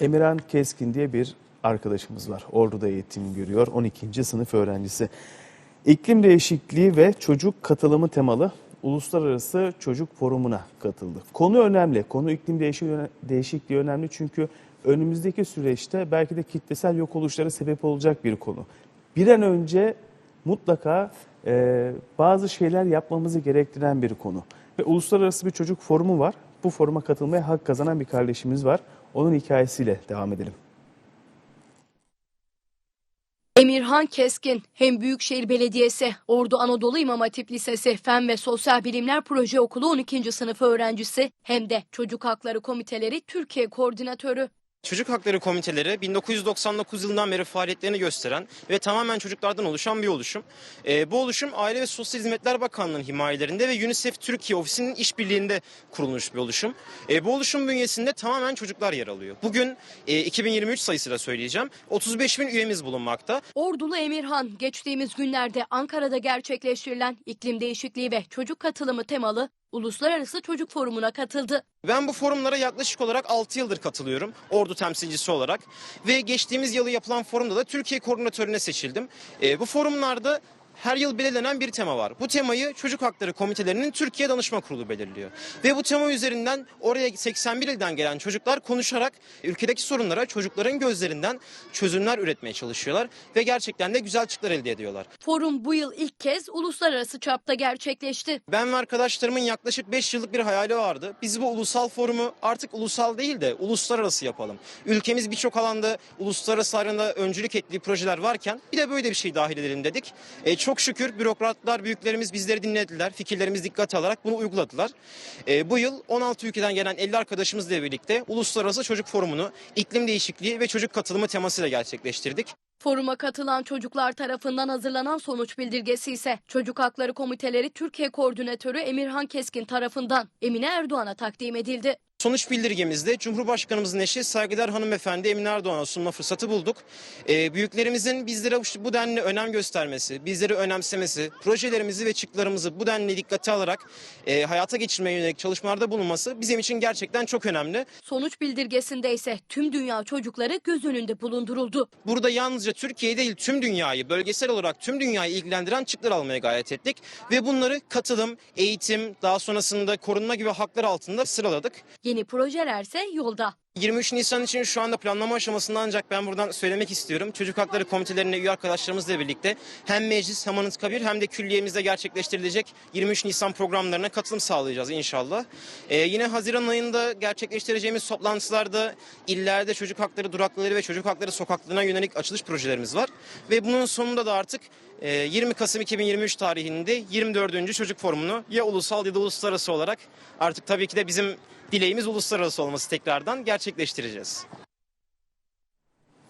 Emirhan Keskin diye bir arkadaşımız var. Ordu'da eğitim görüyor. 12. sınıf öğrencisi. İklim değişikliği ve çocuk katılımı temalı Uluslararası Çocuk Forumu'na katıldı. Konu önemli. Konu iklim değişikliği, önemli çünkü önümüzdeki süreçte belki de kitlesel yok oluşlara sebep olacak bir konu. Bir an önce mutlaka e, bazı şeyler yapmamızı gerektiren bir konu. Ve uluslararası bir çocuk forumu var. Bu foruma katılmaya hak kazanan bir kardeşimiz var. Onun hikayesiyle devam edelim. Emirhan Keskin hem Büyükşehir Belediyesi, Ordu Anadolu İmam Hatip Lisesi Fen ve Sosyal Bilimler Proje Okulu 12. sınıf öğrencisi hem de Çocuk Hakları Komiteleri Türkiye Koordinatörü. Çocuk Hakları Komiteleri 1999 yılından beri faaliyetlerini gösteren ve tamamen çocuklardan oluşan bir oluşum. Ee, bu oluşum Aile ve Sosyal Hizmetler Bakanlığı'nın himayelerinde ve UNICEF Türkiye Ofisi'nin işbirliğinde kurulmuş bir oluşum. Ee, bu oluşum bünyesinde tamamen çocuklar yer alıyor. Bugün e, 2023 sayısıyla söyleyeceğim 35 bin üyemiz bulunmakta. Ordulu Emirhan geçtiğimiz günlerde Ankara'da gerçekleştirilen iklim değişikliği ve çocuk katılımı temalı Uluslararası Çocuk Forumu'na katıldı. Ben bu forumlara yaklaşık olarak 6 yıldır katılıyorum ordu temsilcisi olarak ve geçtiğimiz yılı yapılan forumda da Türkiye koordinatörüne seçildim. Ee, bu forumlarda her yıl belirlenen bir tema var. Bu temayı Çocuk Hakları Komitelerinin Türkiye Danışma Kurulu belirliyor. Ve bu tema üzerinden oraya 81 ilden gelen çocuklar konuşarak ülkedeki sorunlara çocukların gözlerinden çözümler üretmeye çalışıyorlar. Ve gerçekten de güzel çıktılar elde ediyorlar. Forum bu yıl ilk kez uluslararası çapta gerçekleşti. Ben ve arkadaşlarımın yaklaşık 5 yıllık bir hayali vardı. Biz bu ulusal forumu artık ulusal değil de uluslararası yapalım. Ülkemiz birçok alanda uluslararası arasında öncülük ettiği projeler varken bir de böyle bir şey dahil edelim dedik. E, çok şükür bürokratlar, büyüklerimiz bizleri dinlediler. Fikirlerimiz dikkate alarak bunu uyguladılar. E, bu yıl 16 ülkeden gelen 50 arkadaşımızla birlikte Uluslararası Çocuk Forumu'nu iklim değişikliği ve çocuk katılımı temasıyla gerçekleştirdik. Foruma katılan çocuklar tarafından hazırlanan sonuç bildirgesi ise Çocuk Hakları Komiteleri Türkiye Koordinatörü Emirhan Keskin tarafından Emine Erdoğan'a takdim edildi. Sonuç bildirgemizde Cumhurbaşkanımızın eşi saygıdeğer hanımefendi Emine Erdoğan'a sunma fırsatı bulduk. Ee, büyüklerimizin bizlere bu denli önem göstermesi, bizleri önemsemesi, projelerimizi ve çıktılarımızı bu denli dikkate alarak e, hayata geçirmeye yönelik çalışmalarda bulunması bizim için gerçekten çok önemli. Sonuç bildirgesinde ise tüm dünya çocukları göz önünde bulunduruldu. Burada yalnızca Türkiye değil tüm dünyayı, bölgesel olarak tüm dünyayı ilgilendiren çıktılar almaya gayret ettik. Ve bunları katılım, eğitim, daha sonrasında korunma gibi haklar altında sıraladık. Yeni projelerse yolda. 23 Nisan için şu anda planlama aşamasında ancak ben buradan söylemek istiyorum. Çocuk Hakları Komitelerine üye arkadaşlarımızla birlikte hem meclis hem Anıtkabir hem de külliyemizde gerçekleştirilecek 23 Nisan programlarına katılım sağlayacağız inşallah. Ee, yine Haziran ayında gerçekleştireceğimiz toplantılarda illerde çocuk hakları durakları ve çocuk hakları sokaklarına yönelik açılış projelerimiz var. Ve bunun sonunda da artık e, 20 Kasım 2023 tarihinde 24. Çocuk Forumu'nu ya ulusal ya da uluslararası olarak artık tabii ki de bizim dileğimiz uluslararası olması tekrardan gerçekleştireceğiz.